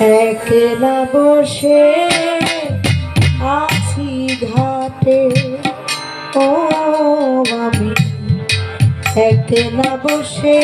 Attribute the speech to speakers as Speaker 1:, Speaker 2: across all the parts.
Speaker 1: একলা বসে আছি ঘাটে। ও আমি একলা বসে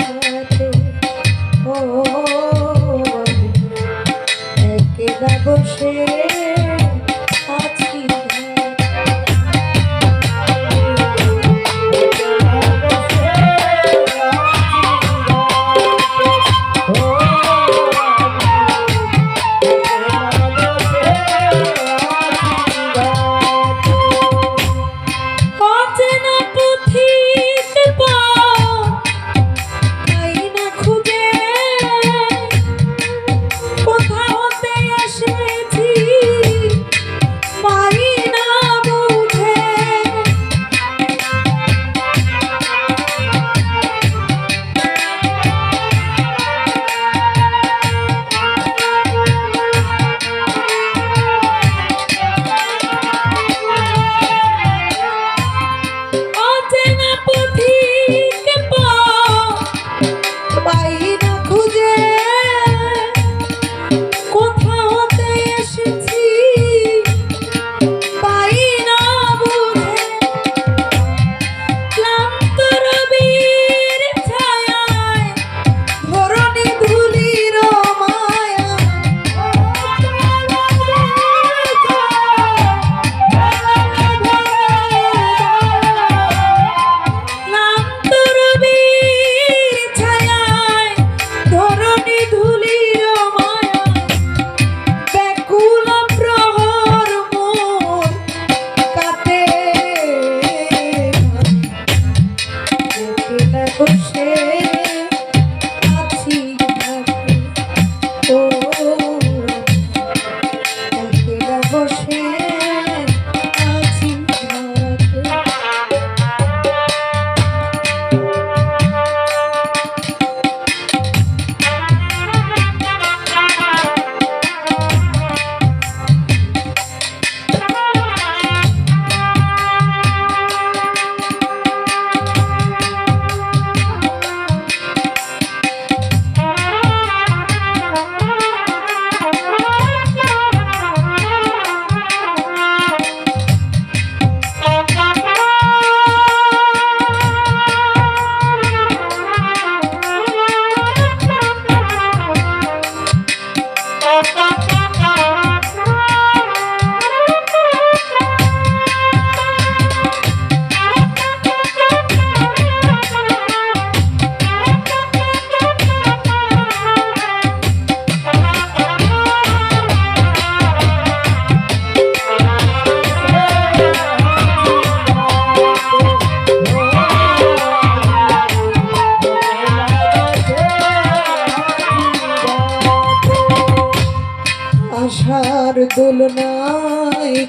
Speaker 1: যাবো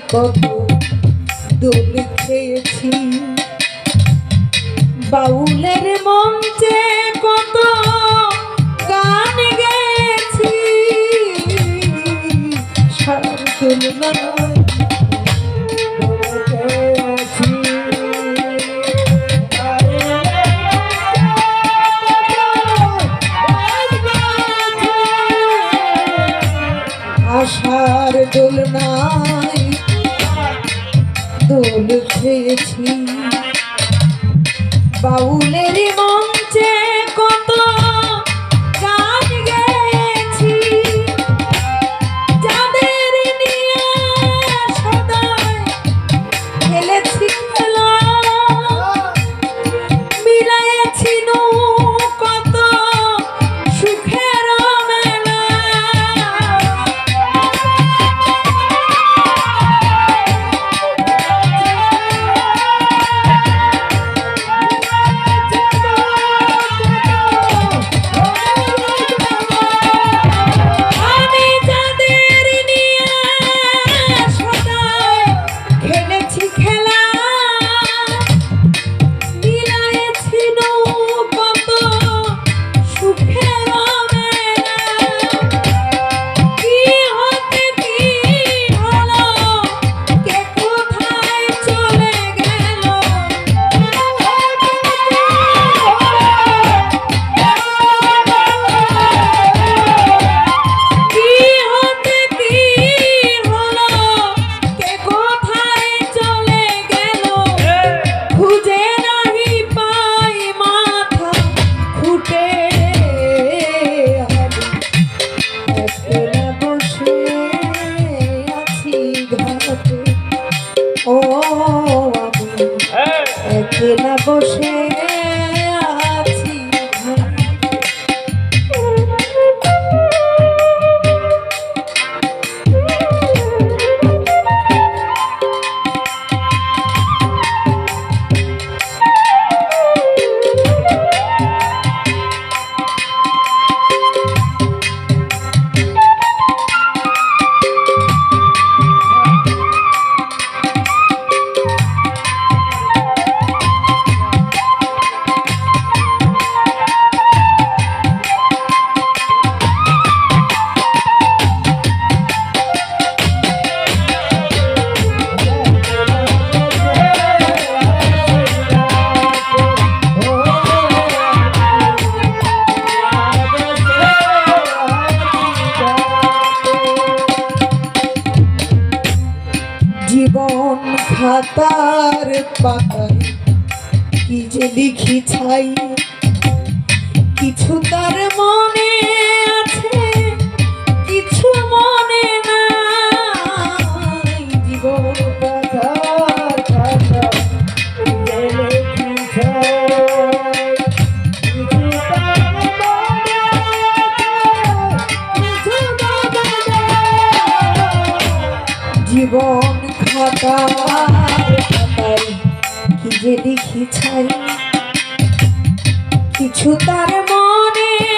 Speaker 1: কত দোল বাউলের মঞ্চে কত গান গেছি তুলনা করেছি। পাতায় কি যে লিখি ছাই কিছু তার মনে আছে, কিছু মনে নাই জীবন। জীবন কি যে দেখি ছাই কিছু তার মনে